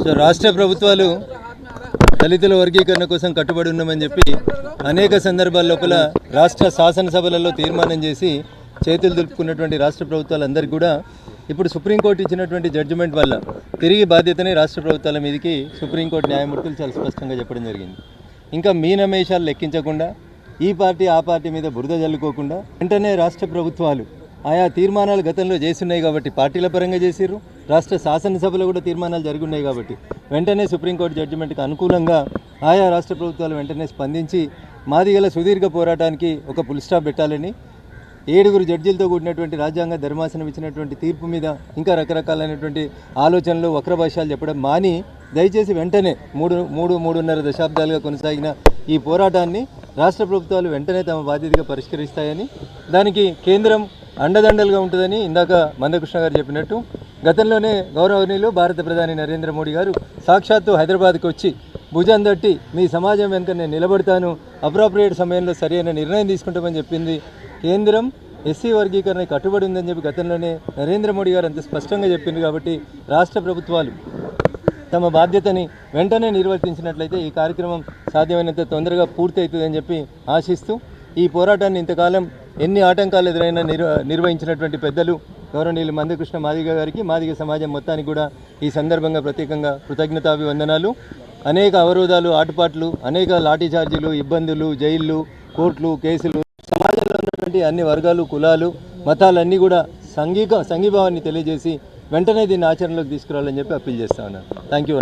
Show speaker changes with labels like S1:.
S1: So రాష్ట్ర ప్రభుత్వాలు దళితుల వర్గీకరణ కోసం కట్టుబడి ఉన్నామని చెప్పి అనేక సందర్భాల లోపల రాష్ట్ర శాసనసభలలో తీర్మానం చేసి చేతులు దులుపుకున్నటువంటి రాష్ట్ర ప్రభుత్వాలందరికీ కూడా ఇప్పుడు సుప్రీంకోర్టు ఇచ్చినటువంటి జడ్జిమెంట్ వల్ల తిరిగి బాధ్యతని రాష్ట్ర ప్రభుత్వాల మీదకి సుప్రీంకోర్టు న్యాయమూర్తులు చాలా స్పష్టంగా చెప్పడం జరిగింది. ఇంకా మీనమేషాలు లెక్కించకుండా ఈ పార్టీ ఆ పార్టీ మీద బురద జల్లుకోకుండా వెంటనే రాష్ట్ర ప్రభుత్వాలు ఆయా తీర్మానాలు గతంలో చేస్తున్నాయి కాబట్టి పార్టీల పరంగా చేసిర్రు రాష్ట్ర శాసనసభలో కూడా తీర్మానాలు జరిగి ఉన్నాయి కాబట్టి వెంటనే సుప్రీంకోర్టు జడ్జిమెంట్కి అనుకూలంగా ఆయా రాష్ట్ర ప్రభుత్వాలు వెంటనే స్పందించి మాదిగల సుదీర్ఘ పోరాటానికి ఒక పుల్ స్టాప్ పెట్టాలని ఏడుగురు జడ్జీలతో కూడినటువంటి రాజ్యాంగ ధర్మాసనం ఇచ్చినటువంటి తీర్పు మీద ఇంకా రకరకాలైనటువంటి ఆలోచనలు వక్రభాషాలు చెప్పడం మాని దయచేసి వెంటనే మూడు మూడు మూడున్నర దశాబ్దాలుగా కొనసాగిన ఈ పోరాటాన్ని రాష్ట్ర ప్రభుత్వాలు వెంటనే తమ బాధ్యతగా పరిష్కరిస్తాయని దానికి కేంద్రం అండదండలుగా ఉంటుందని ఇందాక మందకృష్ణ గారు చెప్పినట్టు గతంలోనే గౌరవనీయులు భారత ప్రధాని నరేంద్ర మోడీ గారు సాక్షాత్తు హైదరాబాద్కి వచ్చి భుజం తట్టి మీ సమాజం వెనుక నేను నిలబడతాను అప్రాప్రియేట్ సమయంలో సరైన నిర్ణయం తీసుకుంటామని చెప్పింది కేంద్రం. ఎస్సీ వర్గీకరణ కట్టుబడి ఉందని చెప్పి గతంలోనే నరేంద్ర మోడీ గారు అంత స్పష్టంగా చెప్పింది కాబట్టి రాష్ట్ర ప్రభుత్వాలు తమ బాధ్యతని వెంటనే నిర్వర్తించినట్లయితే ఈ కార్యక్రమం సాధ్యమైనంత తొందరగా పూర్తి అవుతుందని చెప్పి ఆశిస్తూ ఈ పోరాటాన్ని ఇంతకాలం ఎన్ని ఆటంకాలు ఎదురైనా నిర్వ నిర్వహించినటువంటి పెద్దలు గౌరవనీయులు మందకృష్ణ మాదిగ గారికి మాదిగ సమాజం మొత్తానికి కూడా ఈ సందర్భంగా ప్రత్యేకంగా కృతజ్ఞతాభివందనాలు. అనేక అవరోధాలు ఆటుపాట్లు అనేక లాఠీచార్జీలు ఇబ్బందులు జైళ్ళు కోర్టులు కేసులు సమాజంలో ఉన్నటువంటి అన్ని వర్గాలు కులాలు మతాలన్నీ కూడా సంఘీక సంఘీభావాన్ని తెలియజేసి వెంటనే దీన్ని ఆచరణలోకి తీసుకురావాలని చెప్పి అప్పీల్ చేస్తా ఉన్నాను. Thank you